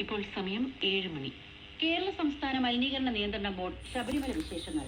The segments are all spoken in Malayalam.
ഇപ്പോൾ സമയം ഏഴ് മണി. കേരള സംസ്ഥാന മലിനീകരണ നിയന്ത്രണ ബോർഡ് ശബരിമല വിശേഷങ്ങൾ.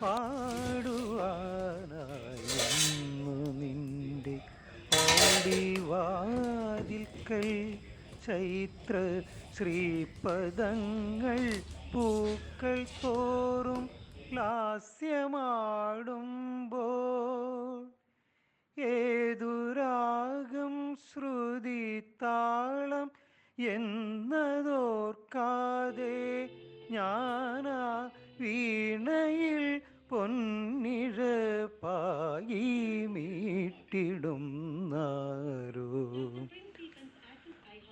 പാടുവാനായി വന്നു നിന്റെ ഓടിവാതിൽക്കൽ ചൈത്ര ശ്രീപദങ്ങൾ പൂക്കൾ തോറും ലാസ്യമാടുമ്പോൾ ഏതുരാഗം ശ്രുതി താളം എന്നതോർക്കാതെ മീട്ടിടും നാരോ.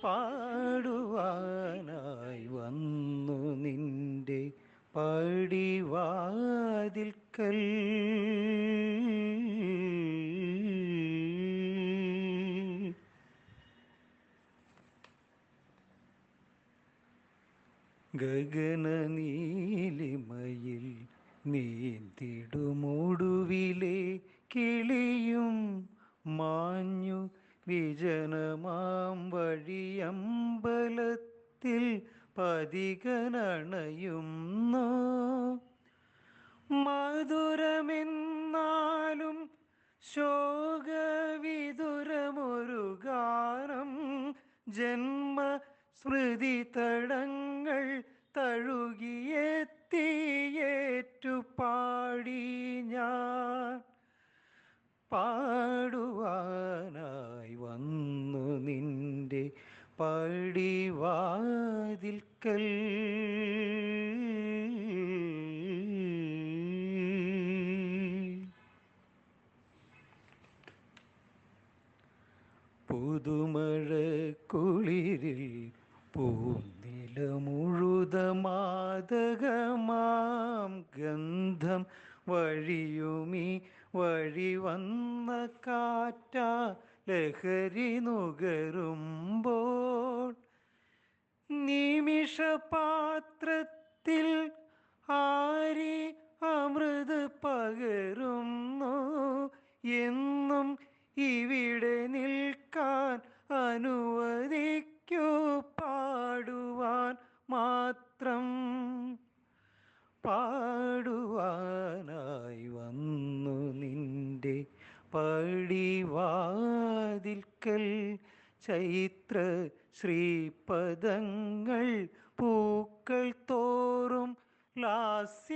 പാടുവാനായി വന്നു നിന്റെ പടിവാതിൽക്കൽ ഗഗനനീലിമയിൽ നീന്തിടുമൊടുവിലെ കിളിയും മാഞ്ഞു വിജനമാം വഴിയമ്പലത്തിൽ പതികനണയും മധുരമെന്നാലും ശോകവിതുരമൊരു ഗാനം ജന്മ സ്മൃതി തടങ്ങൾ പടിവാതിൽക്കൽ. പുതുമഴ കുളിരിൽ പൂനിലമുഴുത മാതകമാം ഗന്ധം വഴിയുമി വഴി വന്ന കാറ്റ ലഹരി നുകരുമ്പോൾ നിമിഷപാത്രത്തിൽ ആരി അമൃത് പകരുന്നു. എന്നും ഇവിടെ നിൽക്കാൻ അനുവദിക്കൂ. പാടുവാൻ മാത്രം പാടുവാനായി വന്നു നിന്റെ പടിവാതിൽക്കൽ ചൈത്ര ശ്രീപദങ്ങൾ പൂക്കൾ തോറും ലാസ്യമാടുമ്പോൾ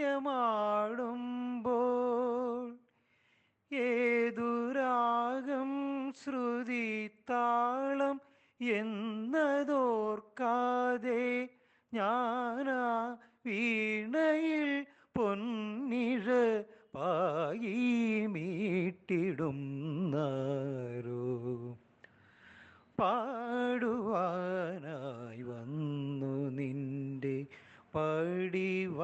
ഏതുരാഗം ശ്രുതി താളം എന്നതോർക്കാതെ ഞാനാ വീണയിൽ പൊന്നിഴ പായി മീട്ടിടുന്നാരോ. പാടുവാനായി വന്നു നിന്റെ പടിവാതിക്കൽ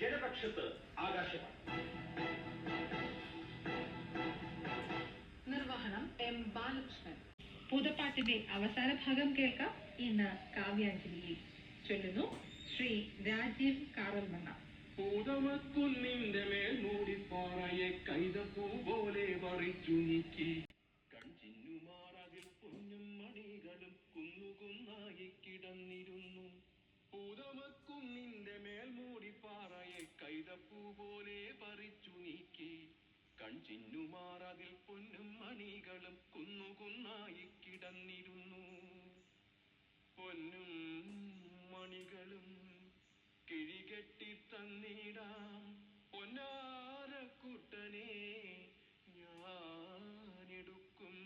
ജനപക്ഷത്ത് ആകാശവാണി. നിർവഹണം എം ബാലകൃഷ്ണൻ. പൂതപ്പാട്ടിന്റെ അവസാന ഭാഗം കേൾക്കാം ഇന്ന് കാവ്യാഞ്ജലിയിൽ. ചൊല്ലുന്നു ശ്രീ രാജീവ് കാറൽമണ്ണ. പൂതമക്കുന്നിന്റെ മേൽ മൂടിപ്പാറയെ കൈതപ്പൂ പോലെ പറിച്ചു നീക്കി. കൺചിന്നുമാറതിൽ പൊന്നും മണികളും കുന്നുകുന്നായി കിടന്നിരുന്നു. പൂതമക്കുന്നിന്റെ മേൽ മൂടിപ്പാറയെ കൈതപ്പൂ പോലെ പറിച്ചു നീക്കി. കൺചിന്നുമാറതിൽ പൊന്നും മണികളും കുന്നുകുന്നായി കിടന്നിരുന്നു. പൊന്നും മണികളും കിഴികെട്ടി തന്നിടാം പൊന്നാരക്കൂട്ടനെ ഞാനെടുക്കും.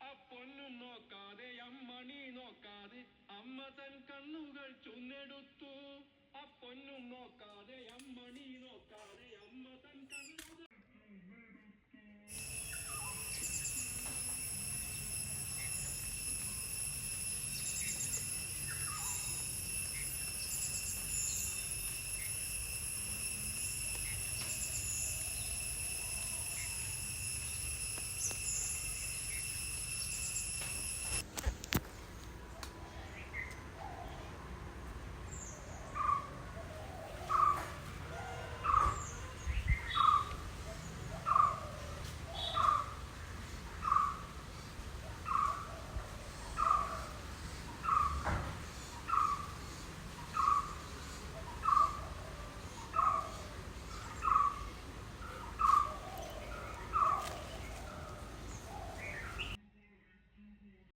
ആ പൊന്നും നോക്കാതെ അമ്മണി നോക്കാതെ അമ്മ തൻ കണ്ണുകൾ ചുന്നെടുത്തു. ആ പൊന്നും നോക്കാതെ അമ്മണി നോക്കാതെ അമ്മ തൻ കണ്ണുകൾ